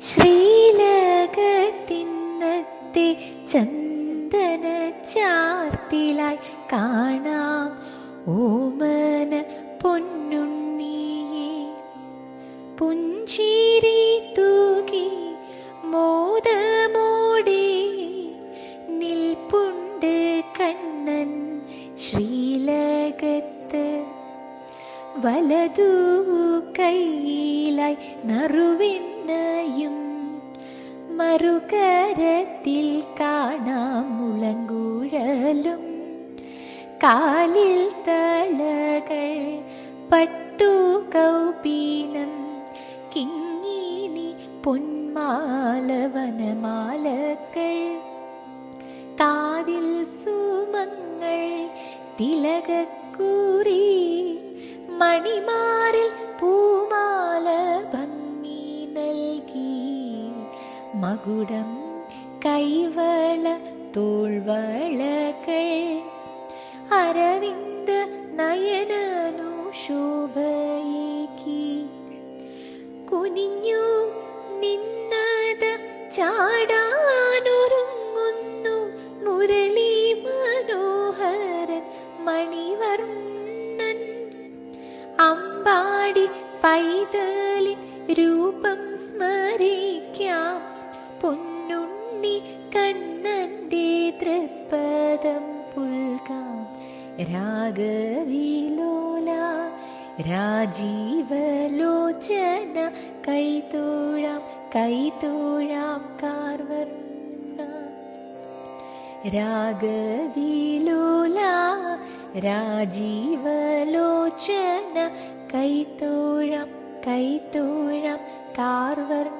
ശ്രീലകത്തിന്നത്തെ ചന്ദന ചാർത്തിലായി കാണാം. ഓമന പൊന്നുണ്ണിയെ പുഞ്ചിരി തൂകി മോദമോടെ നിൽപ്പുണ്ട് കണ്ണൻ ശ്രീലകത്ത്. വലതു കൈയിലായി നറുവിണ്ണയും മറുകരത്തിൽ കാണാം മുളങ്കുഴലും. കാലിൽ തളകൾ പട്ടു കൗപീനം. കിങ്ങിനി പൊന്മാലവനമാലകൾ. കാതിൽ സുമങ്ങൾ തിലകക്കൂറി. മണിമാറിൽ മകുടം കൈവള തോൾവളകൾ. അരവിന്ദ നയനുശോഭയേക്കി കുനിഞ്ഞു നിന്നത ചാടാനൊരുങ്ങുന്നു മുരളി മനോഹരൻ മണിവർണൻ. അമ്പാടി പൈതലി രൂപം സ്മരിക്കാം തൃപ്പദം പുൽകാം. രാഗവിലോല രാജീവലോചന. കൈതോഴാം കൈതോഴാം കാർവർണ രാഗവിലോല രാജീവലോചന. കൈതോഴാം കൈതോഴാം കാർവർണ.